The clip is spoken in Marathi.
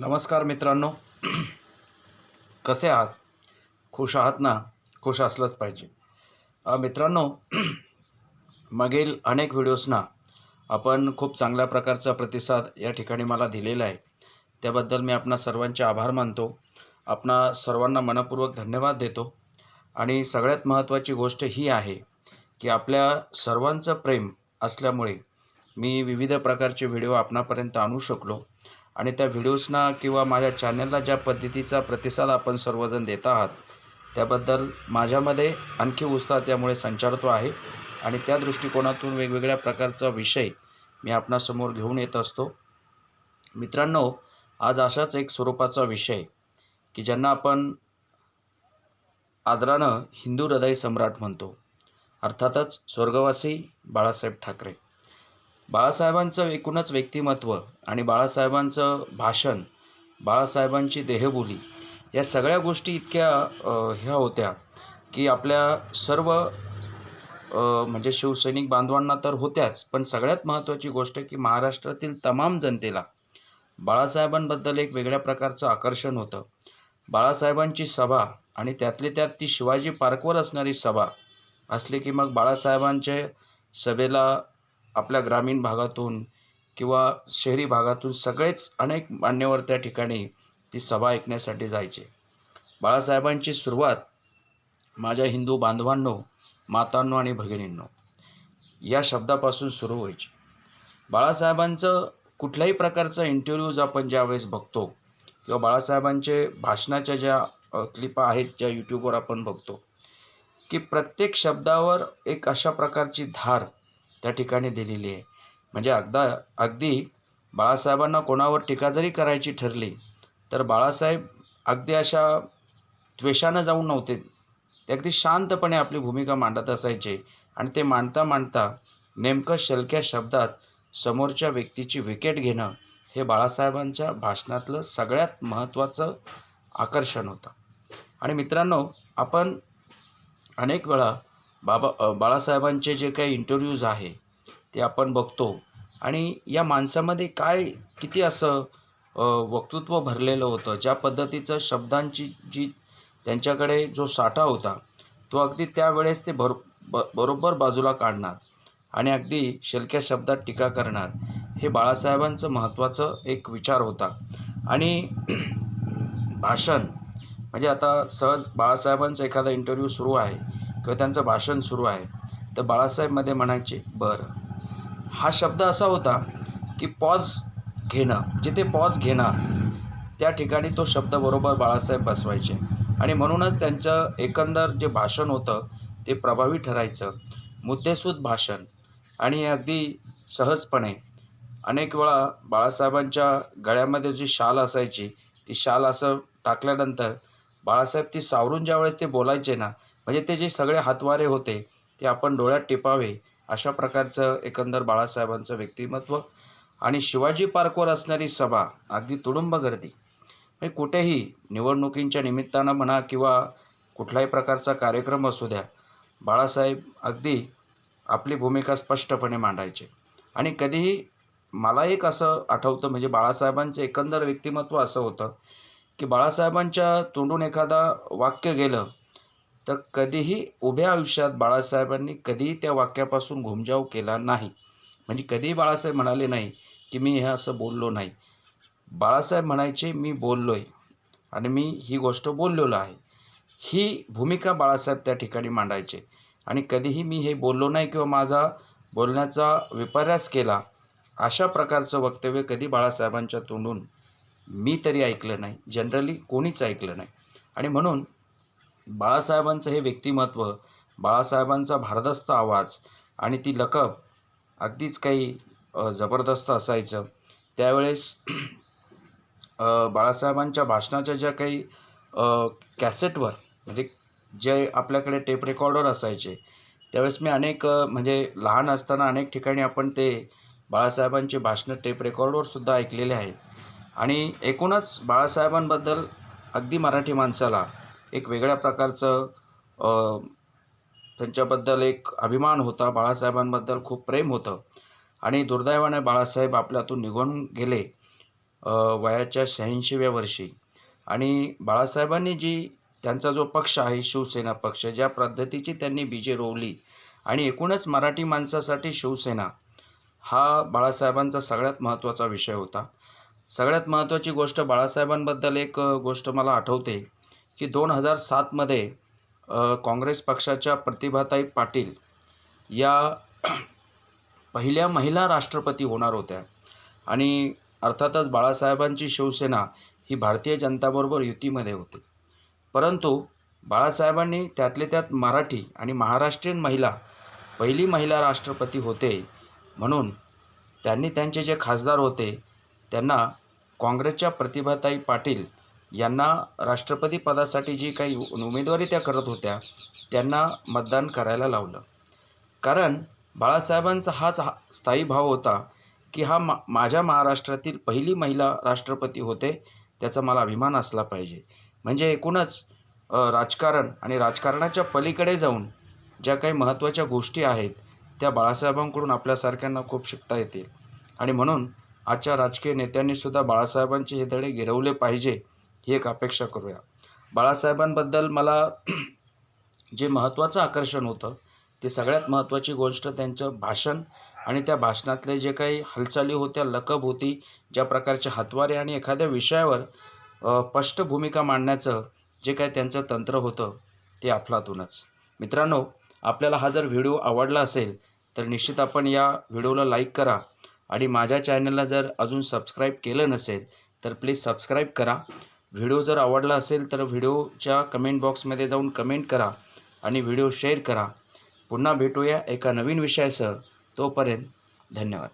नमस्कार मित्रांनो. कसे आहात? खुश आहात ना? खुश असलंच पाहिजे. मित्रांनो मागील अनेक व्हिडिओजना आपण खूप चांगल्या प्रकारचा प्रतिसाद या ठिकाणी मला दिलेला आहे. त्याबद्दल मी आपणा सर्वांचे आभार मानतो. आपणा सर्वांना मनपूर्वक धन्यवाद देतो. आणि सगळ्यात महत्त्वाची गोष्ट ही आहे की आपल्या सर्वांचं प्रेम असल्यामुळे मी विविध प्रकारचे व्हिडिओ आपणापर्यंत आणू शकलो. आणि त्या व्हिडिओजना किंवा माझ्या चॅनलला ज्या पद्धतीचा प्रतिसाद आपण सर्वजण देत आहात त्याबद्दल माझ्यामध्ये आणखी उत्साह त्यामुळे संचारतो आहे आणि त्या दृष्टिकोनातून वेगवेगळ्या प्रकारचा विषय मी आपणासमोर घेऊन येत असतो. मित्रांनो आज अशाच एक स्वरूपाचा विषय की ज्यांना आपण आदरानं हिंदू हृदय सम्राट म्हणतो. अर्थातच स्वर्गवासी बाळासाहेब ठाकरे. बाळासाहेबांचं एकूणच व्यक्तिमत्व आणि बाळासाहेबांचं भाषण बाळासाहेबांची देहबोली या सगळ्या गोष्टी इतक्या ह्या होत्या की आपल्या सर्व म्हणजे शिवसैनिक बांधवांना तर होत्याच पण सगळ्यात महत्त्वाची गोष्ट की महाराष्ट्रातील तमाम जनतेला बाळासाहेबांबद्दल एक वेगळ्या प्रकारचं आकर्षण होतं. बाळासाहेबांची सभा आणि त्यातली त्यात ती शिवाजी पार्कवर असणारी सभा असली की मग बाळासाहेबांच्या सभेला आपल्या ग्रामीण भागातून किंवा शहरी भागातून सगळेच अनेक मान्यवर त्या ठिकाणी ती सभा ऐकण्यासाठी जायचे. बाळासाहेबांची सुरुवात माझ्या हिंदू बांधवांनो मातांनो आणि भगिनींनो या शब्दापासून सुरू व्हायची. बाळासाहेबांचं कुठल्याही प्रकारचा इंटरव्ह्यूज आपण ज्यावेळेस बघतो किंवा बाळासाहेबांचे भाषणाच्या ज्या क्लिपा आहेत ज्या यूट्यूबवर आपण बघतो की प्रत्येक शब्दावर एक अशा प्रकारची धार त्या ठिकाणी दिलेली आहे. म्हणजे अगदा अगदी बाळासाहेबांना कोणावर टीका जरी करायची ठरली तर बाळासाहेब अगदी अशा द्वेषानं जाऊन नव्हते. ते अगदी शांतपणे आपली भूमिका मांडत असायचे आणि ते मांडता मांडता नेमकं शलक्या शब्दात समोरच्या व्यक्तीची विकेट घेणं हे बाळासाहेबांच्या भाषणातलं सगळ्यात महत्त्वाचं आकर्षण होतं. आणि मित्रांनो आपण अनेक वेळा बाबा बाळासाहेबांचे जे काही इंटरव्ह्यूज आहे ते आपण बघतो. आणि या माणसामध्ये काय किती असं वक्तृत्व भरलेलं होतं? ज्या पद्धतीचं शब्दांची जी त्यांच्याकडे जो साठा होता तो अगदी त्यावेळेस ते भर ब बरोबर बाजूला काढणार आणि अगदी शेलक्या शब्दात टीका करणार हे बाळासाहेबांचं महत्त्वाचं एक विचार होता. आणि भाषण म्हणजे आता सहज बाळासाहेबांचा एखादा इंटरव्ह्यू सुरू आहे किंवा त्यांचं भाषण सुरू आहे तर बाळासाहेबमध्ये म्हणायचे बरं हा शब्द असा होता की पॉज घेणं जिथे पॉज घेणार त्या ठिकाणी तो शब्द बरोबर बाळासाहेब बसवायचे. आणि म्हणूनच त्यांचं एकंदर जे भाषण होतं ते प्रभावी ठरायचं. मुद्देसूद भाषण. आणि अगदी सहजपणे अनेक वेळा बाळासाहेबांच्या गळ्यामध्ये जी शाल असायची ती शाल असं टाकल्यानंतर बाळासाहेब ती सावरून ज्यावेळेस ते बोलायचे ना म्हणजे ते जे सगळे हातवारे होते ते आपण डोळ्यात टिपावे अशा प्रकारचं एकंदर बाळासाहेबांचं व्यक्तिमत्व आणि शिवाजी पार्कवर असणारी सभा अगदी तुडुंब गर्दी. म्हणजे कुठेही निवडणुकींच्या निमित्तानं म्हणा किंवा कुठलाही प्रकारचा कार्यक्रम असू द्या बाळासाहेब अगदी आपली भूमिका स्पष्टपणे मांडायचे. आणि कधीही मला एक असं आठवतं म्हणजे बाळासाहेबांचं एकंदर व्यक्तिमत्व असं होतं की बाळासाहेबांच्या तोंडून एखादा वाक्य गेलं तर कधीही उभ्या आयुष्यात बाळासाहेबांनी कधीही त्या वाक्यापासून घुमजाव केला नाही. म्हणजे कधीही बाळासाहेब म्हणाले नाही की मी हे असं बोललो नाही. बाळासाहेब म्हणायचे मी बोललो आहे आणि मी ही गोष्ट बोललेलो आहे. ही भूमिका बाळासाहेब त्या ठिकाणी मांडायचे. आणि कधीही मी हे बोललो नाही किंवा माझा बोलण्याचा विपर्यास केला अशा प्रकारचं वक्तव्य कधी बाळासाहेबांच्या तोंडून मी तरी ऐकलं नाही. जनरली कोणीच ऐकलं नाही. आणि म्हणून बाळासाहेबांचं हे व्यक्तिमत्व बाळासाहेबांचा भारदस्त आवाज आणि ती लकब अगदीच काही जबरदस्त असायचं. त्यावेळेस बाळासाहेबांच्या भाषणाच्या ज्या काही कॅसेटवर म्हणजे जे आपल्याकडे टेप रेकॉर्डर असायचे त्यावेळेस मी अनेक म्हणजे लहान असताना अनेक ठिकाणी आपण ते बाळासाहेबांचे भाषणं टेप रेकॉर्डवरसुद्धा ऐकलेले आहेत. आणि एकूणच बाळासाहेबांबद्दल अगदी मराठी माणसाला एक वेगळ्या प्रकारचं त्यांच्याबद्दल एक अभिमान होता. बाळासाहेबांबद्दल खूप प्रेम होतं. आणि दुर्दैवाने बाळासाहेब आपल्यातून निघून गेले वयाच्या शहाऐंशीव्या वर्षी. आणि बाळासाहेबांनी जी त्यांचा जो पक्ष आहे शिवसेना पक्ष ज्या पद्धतीची त्यांनी बीजे रोवली आणि एकूणच मराठी माणसासाठी शिवसेना हा बाळासाहेबांचा सगळ्यात महत्त्वाचा विषय होता. सगळ्यात महत्त्वाची गोष्ट बाळासाहेबांबद्दल एक गोष्ट मला आठवते. की दोन हजार सातमध्ये काँग्रेस पक्षाच्या प्रतिभाताई पाटील या पहिल्या महिला राष्ट्रपती होणार होत्या. आणि अर्थातच बाळासाहेबांची शिवसेना ही भारतीय जनताबरोबर युतीमध्ये होती. परंतु बाळासाहेबांनी त्यातले त्यात मराठी आणि महाराष्ट्रीयन महिला पहिली महिला राष्ट्रपती होते म्हणून त्यांनी त्यांचे जे खासदार होते त्यांना काँग्रेसच्या प्रतिभाताई पाटील यांना राष्ट्रपती पदासाठी जी काही उमेदवारी त्या करत होत्या त्यांना मतदान करायला लावलं. कारण बाळासाहेबांचा हाच हा स्थायी भाव होता की हा मा माझ्या महाराष्ट्रातील पहिली महिला राष्ट्रपती होते त्याचा मला अभिमान असला पाहिजे. म्हणजे एकूणच राजकारण आणि राजकारणाच्या पलीकडे जाऊन ज्या काही महत्त्वाच्या गोष्टी आहेत त्या बाळासाहेबांकडून आपल्यासारख्यांना खूप शिकता येतील. आणि म्हणून आजच्या राजकीय नेत्यांनीसुद्धा बाळासाहेबांचे हे धडे गिरवले पाहिजे ही एक अपेक्षा करूया. बाळासाहेबांबद्दल मला जे महत्त्वाचं आकर्षण होतं ते सगळ्यात महत्त्वाची गोष्ट त्यांचं भाषण आणि त्या भाषणातले जे काही हालचाली होत्या लकब होती ज्या प्रकारचे हातवारे आणि एखाद्या विषयावर स्पष्ट भूमिका मांडण्याचं जे काही त्यांचं तंत्र होतं ते अफलातूनच. मित्रांनो आपल्याला हा जर व्हिडिओ आवडला असेल तर निश्चित आपण या व्हिडिओला लाईक करा आणि माझ्या चॅनलला जर अजून सबस्क्राईब केलं नसेल तर प्लीज सबस्क्राईब करा. व्हिडिओ जर आवडला असेल तर व्हिडिओच्या कमेंट बॉक्समध्ये जाऊन कमेंट करा आणि व्हिडिओ शेअर करा. पुन्हा भेटूया एका नवीन विषयासह. तोपर्यंत धन्यवाद.